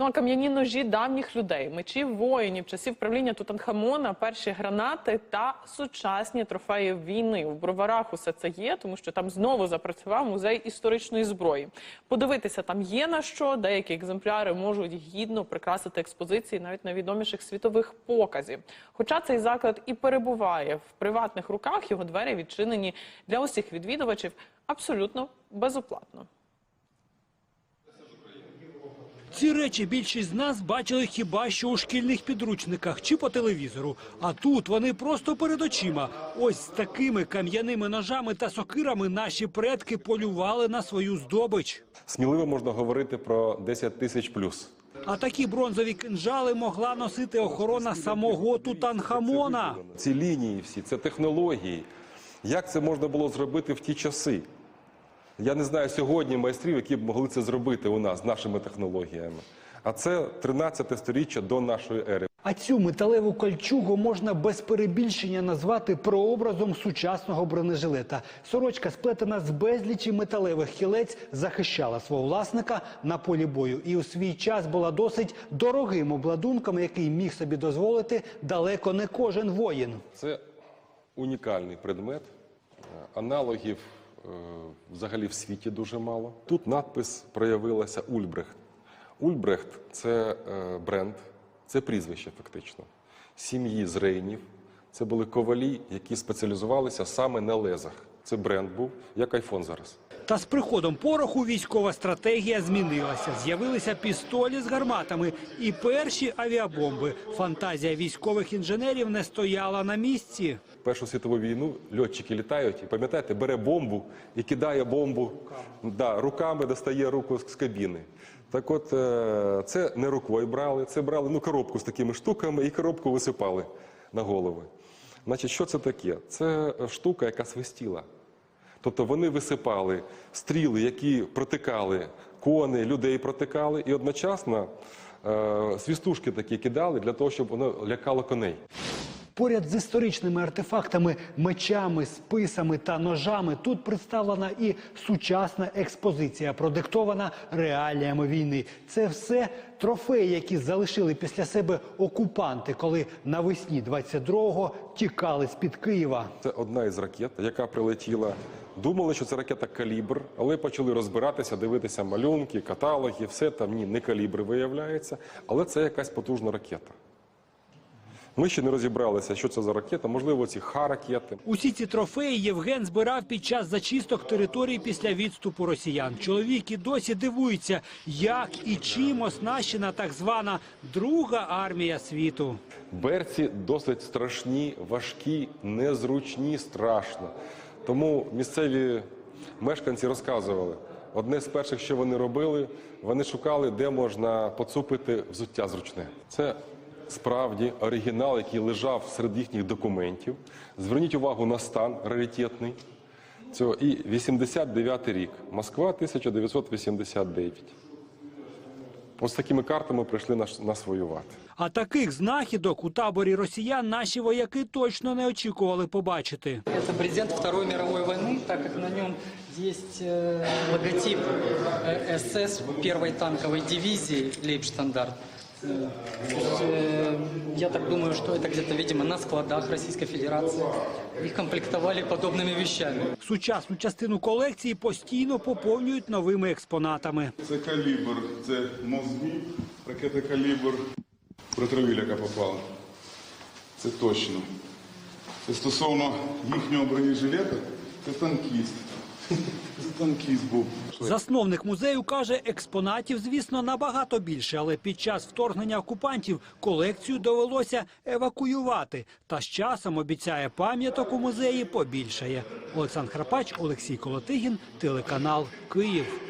Ну а кам'яні ножі давніх людей, мечі воїнів, часів правління Тутанхамона, перші гранати та сучасні трофеї війни. У броварах усе це є, тому що там знову запрацював музей історичної зброї. Подивитися там є на що. Деякі екземпляри можуть гідно прикрасити експозиції навіть найвідоміших світових показів. Хоча цей заклад і перебуває в приватних руках, його двері відчинені для усіх відвідувачів абсолютно безоплатно. Ці речі більшість з нас бачили хіба що у шкільних підручниках чи по телевізору. А тут вони просто перед очима. Ось з такими кам'яними ножами та сокирами наші предки полювали на свою здобич. Сміливо можна говорити про 10 тисяч плюс. А такі бронзові кинжали могла носити охорона самого Тутанхамона. Ці лінії всі, це технології. Як це можна було зробити в ті часи? Я не знаю сьогодні майстрів, які б могли це зробити у нас нашими технологіями. А це 13 сторіччя до нашої ери. А цю металеву кольчугу можна без перебільшення назвати прообразом сучасного бронежилета. Сорочка, сплетена з безлічі металевих кілець, захищала свого власника на полі бою і у свій час була досить дорогим обладунком, який міг собі дозволити далеко не кожен воїн. Це унікальний предмет. Е, Аналогів взагалі в світі дуже мало. Тут надпис проявилася Ульбрехт. Ульбрехт це е, бренд, це прізвище фактично. Сім'ї з Рейнів. Це були ковалі, які спеціалізувалися саме на лезах. Це бренд був, як айфон зараз. Та з приходом пороху військова стратегія змінилася. З'явилися пістолі з гарматами і перші авіабомби. Фантазія військових інженерів не стояла на місці. Першу світову війну льотчики літають і пам'ятаєте, бере бомбу і кидає бомбу Да, руками достає руку з кабіни. Так от е, це не рукою брали, це брали ну, коробку з такими штуками і коробку висипали на голови. Значить, що це таке? Це штука, яка свистіла. Тобто вони висипали стріли, які протикали кони, людей протикали, і одночасно е, свістушки такі кидали для того, щоб воно лякало коней. Поряд з історичними артефактами, мечами, списами та ножами тут представлена і сучасна експозиція, продиктована реаліями війни. Це все трофеї, які залишили після себе окупанти, коли навесні 22-го тікали з під Києва. Це одна із ракет, яка прилетіла. Думали, що це ракета калібр, але почали розбиратися, дивитися малюнки, каталоги, все там ні, не калібри виявляється, але це якась потужна ракета. Ми ще не розібралися, що це за ракета, можливо, ці ха-ракети. Усі ці трофеї Євген збирав під час зачисток території після відступу росіян. Чоловік і досі дивується, як і чим оснащена так звана друга армія світу. Берці досить страшні, важкі, незручні, страшно. Тому місцеві мешканці розказували. Одне з перших, що вони робили, вони шукали, де можна поцупити взуття зручне. Це справді оригінал, який лежав серед їхніх документів. Зверніть увагу на стан раритетний. Цього і 89 рік. Москва 1989. Ось такими картами прийшли нас, нас воювати. А таких знахідок у таборі росіян наші вояки точно не очікували побачити. Это брезент Второй мировой войны, так как на нем есть э, логотип э, СС первой танковой дивизии Лейбштандарт. Э, то есть, э, Я так думаю, что это где-то, видимо, на складах Российской Федерации. Их комплектували подобними вещами. Сучасну частину колекції постійно поповнюють новими експонатами. Це калібр, це мозги, ракета калібр. Протравіль, яка попала. Це точно. Це стосовно їхнього бронежилета, це танкіст. Засновник музею каже, експонатів, звісно, набагато більше, але під час вторгнення окупантів колекцію довелося евакуювати. Та з часом обіцяє пам'яток у музеї побільшає. Олександр Храпач, Олексій Колотигін, телеканал Київ.